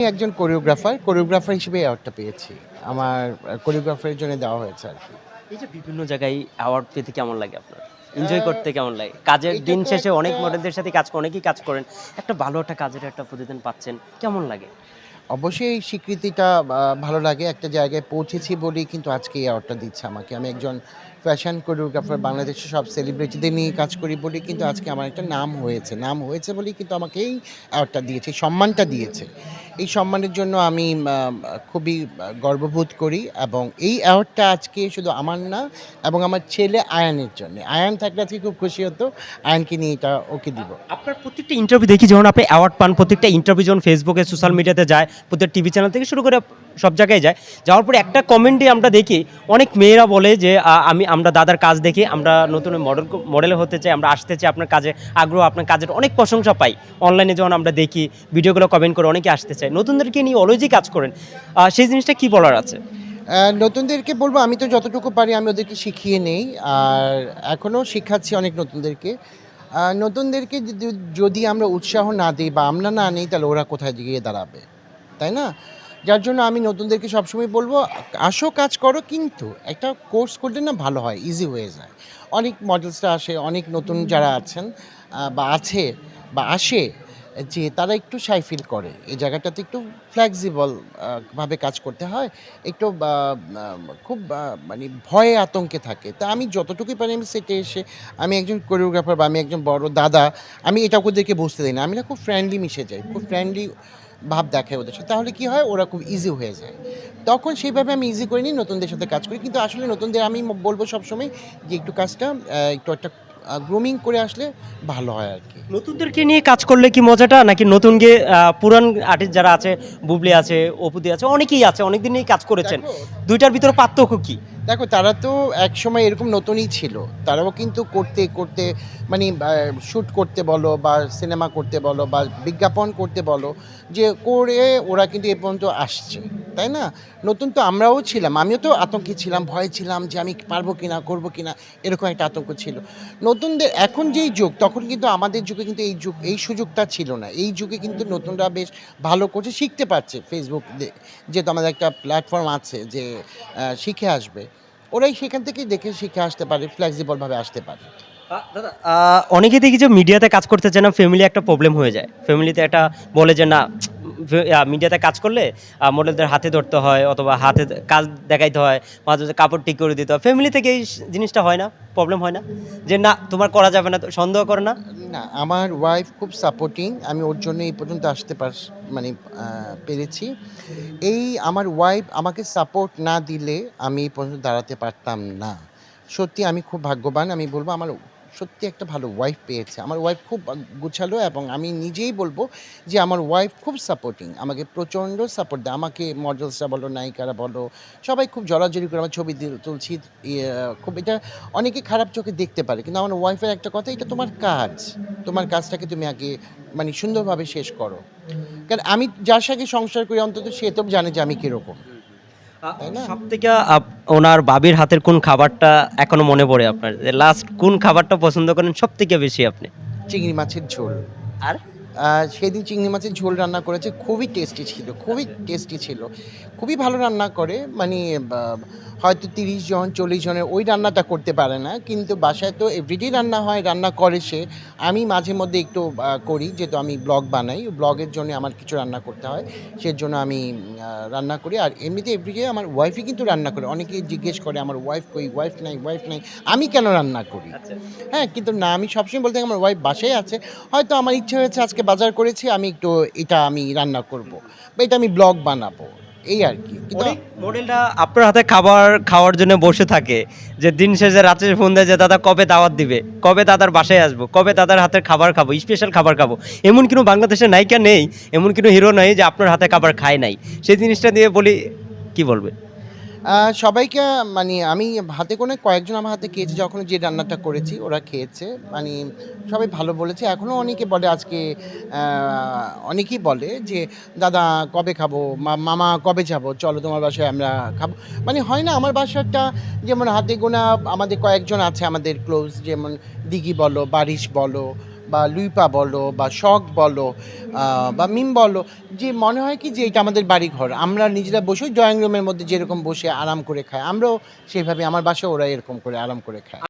আমি একজন choreographer choreographer হিসেবে অ্যাওয়ার্ডটা পেয়েছি। আমার কোরিওগ্রাফারের জন্য দেওয়া হয়েছে আর কি। এই যে বিভিন্ন জায়গায় অ্যাওয়ার্ড পেতে কেমন লাগে আপনার? এনজয় করতে কেমন লাগে? কাজের দিন শেষে অনেক মডেলদের সাথে কাজ অনেকেই কাজ করেন। একটা ভালো একটা কাজের একটা প্রতিদিন পাচ্ছেন কেমন লাগে? অবশ্যই এই স্বীকৃতিটা ভালো লাগে। একটা জায়গায় পৌঁছেছি বলেই কিন্তু আজকে এই অ্যাওয়ার্ডটা দিচ্ছে আমাকে। আমি একজন ফ্যাশন কোরিওগ্রাফার বাংলাদেশের সব সেলিব্রিটিদের নিয়ে কাজ করি বলেই কিন্তু আজকে আমার একটা নাম হয়েছে। নাম হয়েছে বলেই কিন্তু আমাকে এই অ্যাওয়ার্ডটা দিয়েছে সম্মানটা দিয়েছে। এই সম্মানের জন্য আমি খুবই গর্ববোধ করি এবং এই অ্যাওয়ার্ডটা আজকে শুধু আমার না, এবং আমার ছেলে আয়ানের জন্য। আয়ান থাকলে আজকে খুব খুশি হতো, আয়ানকে নিয়ে এটা ওকে দিব। আপনার প্রত্যেকটা ইন্টারভিউ দেখি যখন আপনি অ্যাওয়ার্ড পান, প্রত্যেকটা ইন্টারভিউ যখন ফেসবুকে সোশ্যাল মিডিয়াতে যায় প্রত্যেক টিভি চ্যানেল থেকে শুরু করে সব জায়গায় যায়, যাওয়ার পরে একটা কমেন্টে আমরা দেখি, অনেক মেয়েরা বলে যে আমি আমরা দাদার কাজ দেখি, আমরা নতুন মডেল মডেল হতে চাই, আমরা আসতে চাই আপনার কাজে, আগ্রহ আপনার কাজের অনেক প্রশংসা পাই। অনলাইনে যখন আমরা দেখি, ভিডিওগুলো কমেন্ট করে অনেকে আসতে চাই নতুনদেরকে নিয়ে অলওয়েজই কাজ করেন। সেই জিনিসটা কি বলার আছে? নতুনদেরকে বলব, আমি তো যতটুকু পারি আমি ওদেরকে শিখিয়ে নেই, আর এখনও শেখাচ্ছি অনেক নতুনদেরকে। নতুনদেরকে যদি আমরা উৎসাহ না দিই বা আমরা না নিই, তাহলে ওরা কোথায় গিয়ে দাঁড়াবে? তাই না? যার জন্য আমি নতুনদেরকে সবসময় বলব, আসো কাজ করো, কিন্তু একটা কোর্স করলে না ভালো হয় ইজি হয়ে যায়। অনেক মডেলসরা আসে, অনেক নতুন যারা আছেন বা আছে, বা আসে, যে তারা একটু সাই ফিল করে। এই জায়গাটাতে একটু ফ্লেক্সিবল ভাবে কাজ করতে হয়। একটু খুব মানে ভয়ে আতঙ্কে থাকে। তা আমি যতটুকুই পারি আমি সেটে এসে, আমি একজন কোরিওগ্রাফার বা আমি একজন বড় দাদা, আমি এটা ওদেরকে বুঝতে দিই না। আমি না খুব ফ্রেন্ডলি মিশে যাই, খুব ফ্রেন্ডলি ভাব দেখে ওদের সাথে, তাহলে কি হয়? ওরা খুব ইজি হয়ে যায়। তখন সেইভাবে আমি ইজি করে নিই নতুনদের সাথে কাজ করি। কিন্তু আসলে নতুনদের আমি বলব সবসময় যে একটু কাজটা একটু একটা গ্রুমিং করে আসলে ভালো হয় আর কি। নতুনদেরকে নিয়ে কাজ করলে কি মজাটা? নাকি নতুন গিয়ে পুরান আর্টিস্ট যারা আছে বুবলি আছে অপুদি আছে অনেকেই আছে অনেক দিনেই কাজ করেছেন। দুইটার ভিতরে পার্থক্য কি? দেখো তারা তো এক সময় এরকম নতুনই ছিল। তারাও কিন্তু করতে করতে মানে শ্যুট করতে বলো বা সিনেমা করতে বলো বা বিজ্ঞাপন করতে বলো যে করে ওরা কিন্তু এ পর্যন্ত আসছে। তাই না? নতুন তো আমরাও ছিলাম, আমিও তো আতঙ্কে ছিলাম, ভয়ে ছিলাম যে আমি পারব কি কিনা, করব কিনা, এরকম একটা আতঙ্ক ছিল। নতুনদের এখন যেই যুগ, তখন কিন্তু আমাদের যুগে কিন্তু এই যুগ, এই সুযোগটা ছিল না। এই যুগে কিন্তু নতুনরা বেশ ভালো করছে, শিখতে পারছে ফেসবুক যেহেতু আমাদের একটা প্ল্যাটফর্ম আছে যে শিখে আসবে। ওরাই সেখান থেকেই দেখে শিখে আসতে পারে ফ্লেক্সিবলভাবে আসতে পারে। দাদা অনেকে দেখি যে মিডিয়াতে কাজ করতে চায় না ফ্যামিলি একটা প্রবলেম হয়ে যায়। ফ্যামিলিতে একটা বলে যে, না মিডিয়াতে কাজ করলে মডেলদের হাতে ধরতে হয় অথবা হাতে কাজ দেখাইতে হয়, মাঝে মাঝে কাপড় ঠিক করে দিতে হয়। ফ্যামিলি থেকে এই জিনিসটা হয় না প্রবলেম হয় না? যে না, তোমার করা যাবে না সন্দেহ করে না? না, আমার ওয়াইফ খুব সাপোর্টিং আমি ওর জন্য এই পর্যন্ত আসতে পার মানে পেরেছি। এই আমার ওয়াইফ আমাকে সাপোর্ট না দিলে আমি এই পর্যন্ত দাঁড়াতে পারতাম না। সত্যি আমি খুব ভাগ্যবান, আমি বলব আমার সত্যি একটা ভালো ওয়াইফ পেয়েছে। আমার ওয়াইফ খুব গুছালো এবং আমি নিজেই বলব যে আমার ওয়াইফ খুব সাপোর্টিং আমাকে প্রচণ্ড সাপোর্ট দেয়। আমাকে মডেলসরা বলো নায়িকারা বলো সবাই খুব জড়াজড়ি করে আমার ছবি তুলছি। ইয়ে, খুব এটা অনেকে খারাপ চোখে দেখতে পারে। কিন্তু আমার ওয়াইফের একটা কথা এটা তোমার কাজ। তোমার কাজটাকে তুমি আগে মানে সুন্দরভাবে শেষ করো। কারণ আমি যার সাথে সংসার করি অন্তত সে তো জানে যে আমি কীরকম? সব থেকে ওনার বাবির হাতের কোন খাবারটা এখনও মনে পড়ে আপনার? লাস্ট কোন খাবারটা পছন্দ করেন সব থেকে বেশি আপনি? চিংড়ি মাছের ঝোল। আর? সেদিন চিংড়ি মাছের ঝোল রান্না করেছে খুবই টেস্টি ছিল খুবই টেস্টি ছিল। খুবই ভালো রান্না করে মানে হয়তো তিরিশ জন চল্লিশ জনের ওই রান্নাটা করতে পারে না কিন্তু বাসায় তো এভরিডে রান্না হয় রান্না করে সে। আমি মাঝে মধ্যে একটু করি যেহেতু আমি ব্লগ বানাই ব্লগের জন্য আমার কিছু রান্না করতে হয় সেজন্য আমি রান্না করি। আর এমনিতে এভরিডে আমার ওয়াইফই কিন্তু রান্না করে অনেকে জিজ্ঞেস করে আমার ওয়াইফ কই ওয়াইফ নাই ওয়াইফ নাই? আমি কেন রান্না করি? আচ্ছা। হ্যাঁ কিন্তু না আমি সবসময় বলতে আমার ওয়াইফ বাসায় আছে। হয়তো আমার ইচ্ছে হয়েছে আজকে বাজার করেছি, আমি একটু এটা আমি রান্না করব। বা এটা আমি ব্লগ বানাবো, এই আর কি। মডেলটা আপনার হাতে খাবার খাওয়ার জন্য বসে থাকে, যে দিন শেষে রাত্রে ফোন দেয় যে, দাদা, কবে দাওয়াত দিবে? কবে দাদার বাসায় আসব? কবে দাদার হাতের খাবার খাব? স্পেশাল খাবার খাব? এমন কোনো বাংলাদেশের নায়িকা নেই, এমন কোনো হিরো নেই যে আপনার হাতে খাবার খায় নাই। সেই জিনিসটা দিয়ে বলি, কি বলবে? সবাইকে মানে আমি হাতে কোনো কয়েকজন আমার হাতে খেয়েছি যখন যে রান্নাটা করেছি, ওরা খেয়েছে। মানে সবাই ভালো বলেছে। এখনও অনেকে বলে, আজকে অনেকেই বলে যে, দাদা, কবে খাব? মামা, কবে যাব? চলো তোমার বাসায় আমরা খাব। মানে হয় না, আমার বাসাটা যেমন হাতে গোনা, আমাদের কয়েকজন আছে আমাদের ক্লোজ যেমন দিঘি বলো, বারিশ বলো বা লুইপা বলো বা শখ বলো বা মিম বলো, যে মনে হয় কি যে এটা আমাদের বাড়ি ঘর আমরা নিজেরা বসে ড্রয়িং রুমের মধ্যে যেরকম বসে আরাম করে খাই, আমরাও সেইভাবে আমার বাসায় ওরা এরকম করে আরাম করে খায়।